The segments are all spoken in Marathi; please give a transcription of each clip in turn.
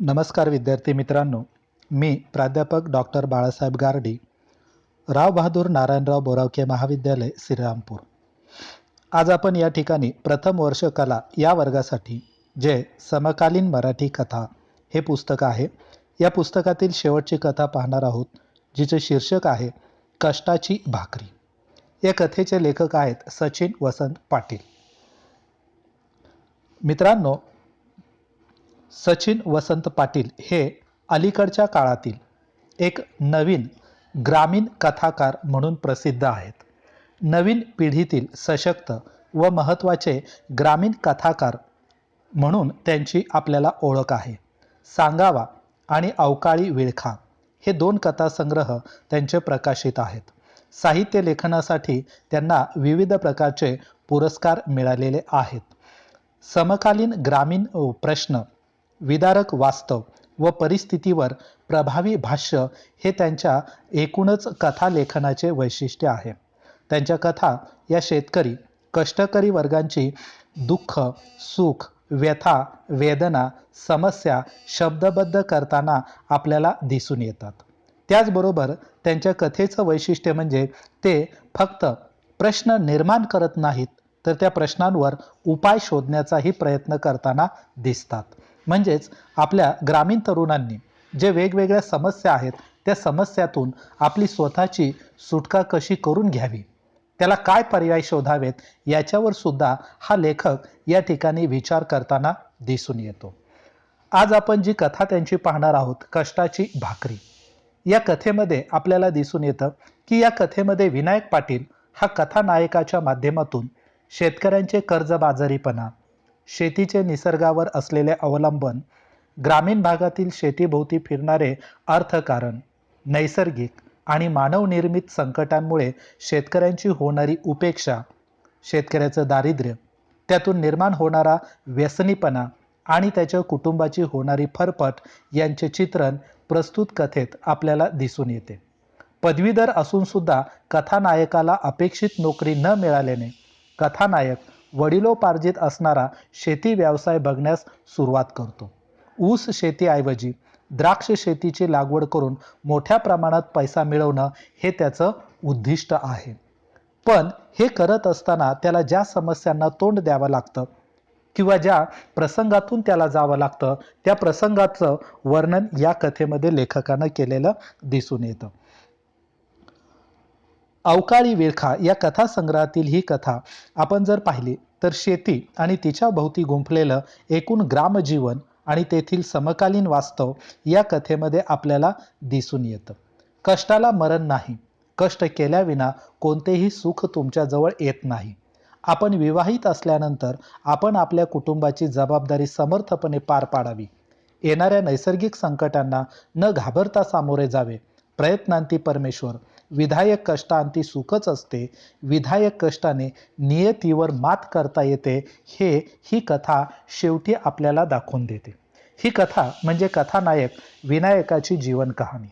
नमस्कार विद्यार्थी मित्रांनो मी प्राध्यापक डॉक्टर बाळासाहेब गारडी राव बहादूर नारायणराव बोरावके महाविद्यालय श्रीरामपूर. आज आपण या ठिकाणी प्रथम वर्ष कला या वर्गासाठी जे समकालीन मराठी कथा हे पुस्तक आहे या पुस्तकातील शेवटची कथा पाहणार आहोत जिचे शीर्षक आहे कष्टाची भाकरी. या कथेचे लेखक आहेत सचिन वसंत पाटील. मित्रांनो सचिन वसंत पाटील हे अलीकडच्या काळातील एक नवीन ग्रामीण कथाकार म्हणून प्रसिद्ध आहेत. नवीन पिढीतील सशक्त व महत्त्वाचे ग्रामीण कथाकार म्हणून त्यांची आपल्याला ओळख आहे. सांगावा आणि अवकाळी विळखा हे दोन कथासंग्रह त्यांचे प्रकाशित आहेत. साहित्य लेखनासाठी त्यांना विविध प्रकारचे पुरस्कार मिळालेले आहेत. समकालीन ग्रामीण प्रश्न विदारक वास्तव व परिस्थितीवर प्रभावी भाष्य हे त्यांच्या एकूणच कथालेखनाचे वैशिष्ट्य आहे. त्यांच्या कथा या शेतकरी कष्टकरी वर्गांची दुःख सुख व्यथा वेदना समस्या शब्दबद्ध करताना आपल्याला दिसून येतात. त्याचबरोबर त्यांच्या कथेचं वैशिष्ट्य म्हणजे ते फक्त प्रश्न निर्माण करत नाहीत तर त्या प्रश्नांवर उपाय शोधण्याचाही प्रयत्न करताना दिसतात. म्हणजेच आपल्या ग्रामीण तरुणांनी जे वेगवेगळ्या समस्या आहेत त्या समस्यातून आपली स्वतःची सुटका कशी करून घ्यावी? त्याला काय पर्याय शोधावेत? याच्यावर सुद्धा हा लेखक या ठिकाणी विचार करताना दिसून येतो. आज आपण जी कथा त्यांची पाहणार आहोत कष्टाची भाकरी या कथेमध्ये आपल्याला दिसून येतं की या कथेमध्ये विनायक पाटील हा कथानायकाच्या माध्यमातून शेतकऱ्यांचे कर्जबाजारीपणा शेतीचे निसर्गावर असलेले अवलंबन ग्रामीण भागातील शेतीभोवती फिरणारे अर्थकारण नैसर्गिक आणि मानवनिर्मित संकटांमुळे शेतकऱ्यांची होणारी उपेक्षा शेतकऱ्याचं दारिद्र्य त्यातून निर्माण होणारा व्यसनीपणा आणि त्याच्या कुटुंबाची होणारी फरफट यांचे चित्रण प्रस्तुत कथेत आपल्याला दिसून येते. पदवीधर असूनसुद्धा कथानायकाला अपेक्षित नोकरी न मिळाल्याने कथानायक वडिलोपार्जित असणारा शेती व्यवसाय बघण्यास सुरुवात करतो. ऊस शेतीऐवजी द्राक्ष शेतीची लागवड करून मोठ्या प्रमाणात पैसा मिळवणं हे त्याचं उद्दिष्ट आहे. पण हे करत असताना त्याला ज्या समस्यांना तोंड द्यावं लागतं किंवा ज्या प्रसंगातून त्याला जावं लागतं त्या प्रसंगाचं वर्णन या कथेमध्ये लेखकानं केलेलं दिसून येतं. अवकाळी विळखा या कथासंग्रहातील ही कथा आपण जर पाहिली तर शेती आणि तिच्या भोवती गुंफलेलं एकूण ग्रामजीवन आणि तेथील समकालीन वास्तव या कथेमध्ये आपल्याला दिसून येतं. कष्टाला मरण नाही. कष्ट केल्याविना कोणतेही सुख तुमच्याजवळ येत नाही. आपण विवाहित असल्यानंतर आपण आपल्या कुटुंबाची जबाबदारी समर्थपणे पार पाडावी. येणाऱ्या नैसर्गिक संकटांना न घाबरता सामोरे जावे. प्रयत्नांती परमेश्वर विधायक कष्टांती सुखच असते. विधायक कष्टाने नियतीवर मात करता येते. हे ही कथा शेवटी आपल्याला दाखवून देते. ही कथा म्हणजे कथानायक विनायकाची जीवन कहाणी.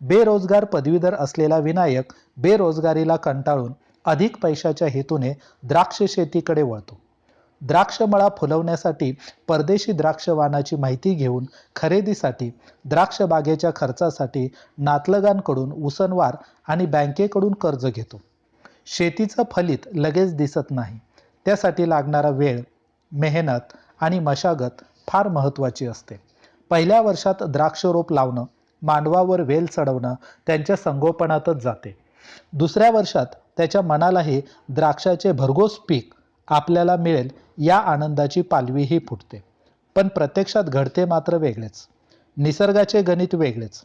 बेरोजगार पदवीधर असलेला विनायक बेरोजगारीला कंटाळून अधिक पैशाच्या हेतूने द्राक्ष शेतीकडे वळतो. द्राक्षमळा फुलवण्यासाठी परदेशी द्राक्षवानाची माहिती घेऊन खरेदीसाठी द्राक्ष बागेच्या खर्चासाठी नातलगांकडून उसनवार आणि बँकेकडून कर्ज घेतो. शेतीचं फलित लगेच दिसत नाही. त्यासाठी लागणारा वेळ मेहनत आणि मशागत फार महत्त्वाची असते. पहिल्या वर्षात द्राक्ष रोप लावणं मांडवावर वेल चढवणं त्यांच्या संगोपनातच जाते. दुसऱ्या वर्षात त्याच्या मनालाही द्राक्षाचे भरघोस पीक आपल्याला मिळेल या आनंदाची पालवीही फुटते. पण प्रत्यक्षात घडते मात्र वेगळेच. निसर्गाचे गणित वेगळेच.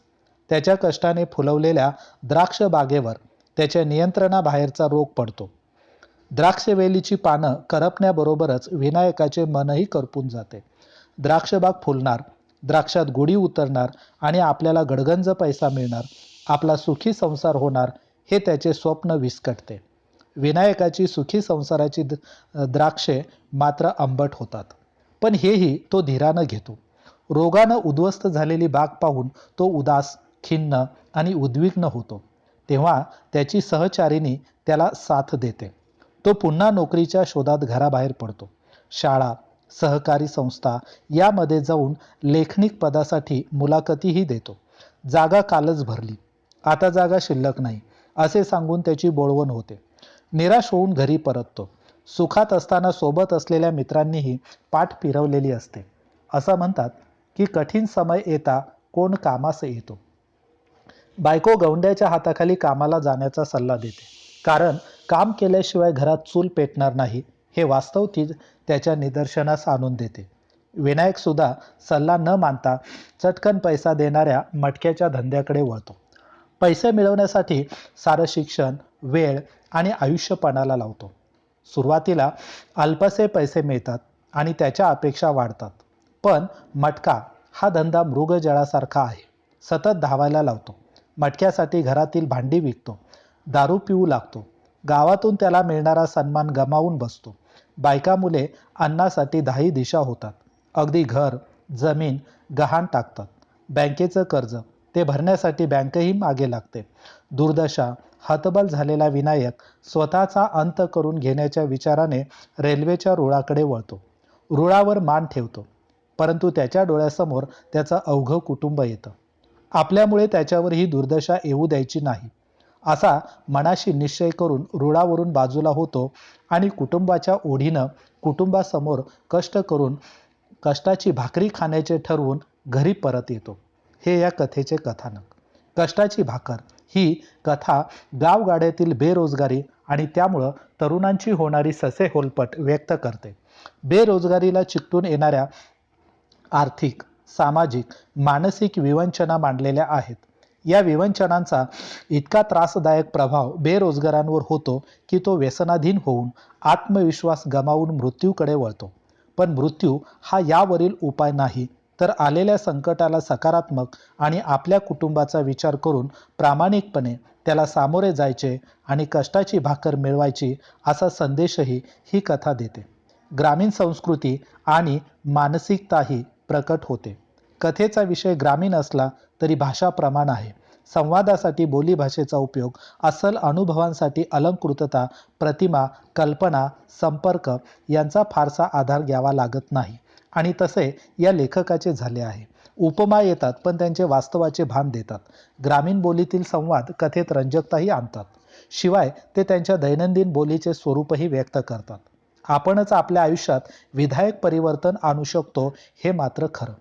त्याच्या कष्टाने फुलवलेल्या द्राक्ष बागेवर त्याच्या नियंत्रणाबाहेरचा रोग पडतो. द्राक्षवेलीची पानं करपण्याबरोबरच विनायकाचे मनही करपून जाते. द्राक्षबाग फुलणार द्राक्षात गोडी उतरणार आणि आपल्याला गडगंज पैसा मिळणार आपला सुखी संसार होणार हे त्याचे स्वप्न विस्कटते. विनायकाची सुखी संसाराची द्राक्षे मात्र आंबट होतात. पण हेही तो धीरानं घेतो. रोगानं उद्ध्वस्त झालेली बाग पाहून तो उदास खिन्न आणि उद्विग्न होतो. तेव्हा त्याची सहचारिणी त्याला साथ देते. तो पुन्हा नोकरीच्या शोधात घराबाहेर पडतो. शाळा सहकारी संस्था यामध्ये जाऊन लेखनिक पदासाठी मुलाखतीही देतो. जागा कालच भरली. आता जागा शिल्लक नाही असे सांगून त्याची बोळवण होते. निराश होऊन घरी परततो. सुखात असताना सोबत असलेल्या मित्रांनीही पाठ फिरवलेली असते. असं म्हणतात की कठीण समय येता कोण कामास येतो. बायको गौंड्याच्या हाताखाली कामाला जाण्याचा सल्ला देते. कारण काम केल्याशिवाय घरात चूल पेटणार नाही हे वास्तव ती त्याच्या निदर्शनास आणून देते. विनायकसुद्धा सल्ला न मानता चटकन पैसा देणाऱ्या मटक्याच्या धंद्याकडे वळतो. पैसे मिळवण्यासाठी सारं शिक्षण वेळ आणि आयुष्य पणाला लावतो. सुरुवातीला अल्पसे पैसे मिळतात आणि त्याच्या अपेक्षा वाढतात. पण मटका हा धंदा मृगजळासारखा आहे. सतत धावायला लावतो. मटक्यासाठी घरातील भांडी विकतो. दारू पिऊ लागतो. गावातून त्याला मिळणारा सन्मान गमावून बसतो. बायका मुले अन्नासाठी दाही दिशा होतात. अगदी घर जमीन गहाण टाकतात. बँकेचं कर्ज ते भरण्यासाठी बँकही मागे लागते. दुर्दशा हतबल झालेला विनायक स्वतःचा अंत करून घेण्याच्या विचाराने रेल्वेच्या रुळाकडे वळतो. रुळावर मान ठेवतो. परंतु त्याच्या डोळ्यासमोर त्याचं अवघं कुटुंब येतं. आपल्यामुळे त्याच्यावर ही दुर्दशा येऊ द्यायची नाही. असा मनाशी निश्चय करून रुळावरून बाजूला होतो आणि कुटुंबाच्या ओढीनं कुटुंबासमोर कष्ट करून कष्टाची भाकरी खाण्याचे ठरवून घरी परत येतो. हे या कथेचे कथानक. कष्टाची भाकर ही कथा गावगाड्यातील बेरोजगारी आणि त्यामुळं तरुणांची होणारी ससे होलपट व्यक्त करते. बेरोजगारीला चिकटून येणाऱ्या आर्थिक सामाजिक मानसिक विवंचना मांडलेल्या आहेत. या विवंचनांचा इतका त्रासदायक प्रभाव बेरोजगारांवर होतो की तो व्यसनाधीन होऊन आत्मविश्वास गमावून मृत्यूकडे वळतो. पण मृत्यू हा यावरील उपाय नाही तर आलेल्या संकटाला सकारात्मक आणि आपल्या कुटुंबाचा विचार करून प्रामाणिकपणे त्याला सामोरे जायचे आणि कष्टाची भाकर मिळवायची असा संदेशही ही कथा देते. ग्रामीण संस्कृती आणि मानसिकताही प्रकट होते. कथेचा विषय ग्रामीण असला तरी भाषा प्रमाण आहे. संवादासाठी बोलीभाषेचा उपयोग असल अनुभवांसाठी अलंकृतता प्रतिमा कल्पना संपर्क यांचा फारसा आधार घ्यावा लागत नाही. आणि तसे या लेखकाचे झाले आहे. उपमा येतात पण त्यांचे वास्तवाचे भान देतात. ग्रामीण बोलीतील संवाद कथेत रंजकताही आणतात. शिवाय ते त्यांच्या दैनंदिन बोलीचे स्वरूपही व्यक्त करतात. आपणच आपल्या आयुष्यात विधायक परिवर्तन आणू शकतो हे मात्र खरं.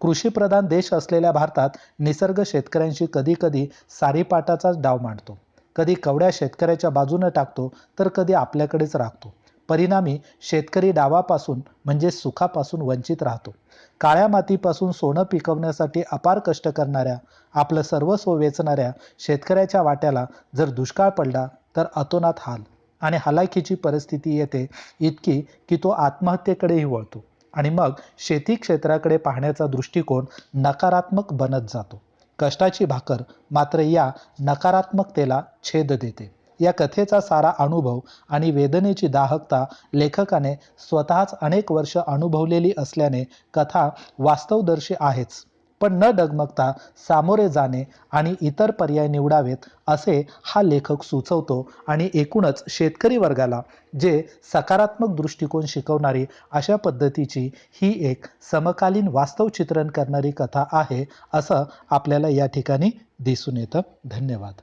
कृषीप्रधान देश असलेल्या भारतात निसर्ग शेतकऱ्यांशी कधीकधी सारीपाटाचाच डाव मांडतो. कधी कवड्या शेतकऱ्याच्या बाजूनं टाकतो तर कधी आपल्याकडेच राखतो. परिणामी शेतकरी डावापासून म्हणजे सुखापासून वंचित राहतो. काळ्या मातीपासून सोनं पिकवण्यासाठी अपार कष्ट करणाऱ्या आपलं सर्वस्व वेचणाऱ्या शेतकऱ्याच्या वाट्याला जर दुष्काळ पडला तर अतोनात हाल. आणि हलाखीची परिस्थिती येते इतकी की तो आत्महत्येकडेही वळतो. आणि मग शेती क्षेत्राकडे पाहण्याचा दृष्टिकोन नकारात्मक बनत जातो. कष्टाची भाकर मात्र या नकारात्मकतेला छेद देते. या कथेचा सारा अनुभव आणि वेदनेची दाहकता लेखकाने स्वतःच अनेक वर्ष अनुभवलेली असल्याने कथा वास्तवदर्शी आहेच. पण न डगमगता सामोरे जाणे आणि इतर पर्याय निवडावेत असे हा लेखक सुचवतो आणि एकूणच शेतकरी वर्गाला जे सकारात्मक दृष्टिकोन शिकवणारी अशा पद्धतीची ही एक समकालीन वास्तव चित्रण करणारी कथा आहे असं आपल्याला या ठिकाणी दिसून येतं. धन्यवाद.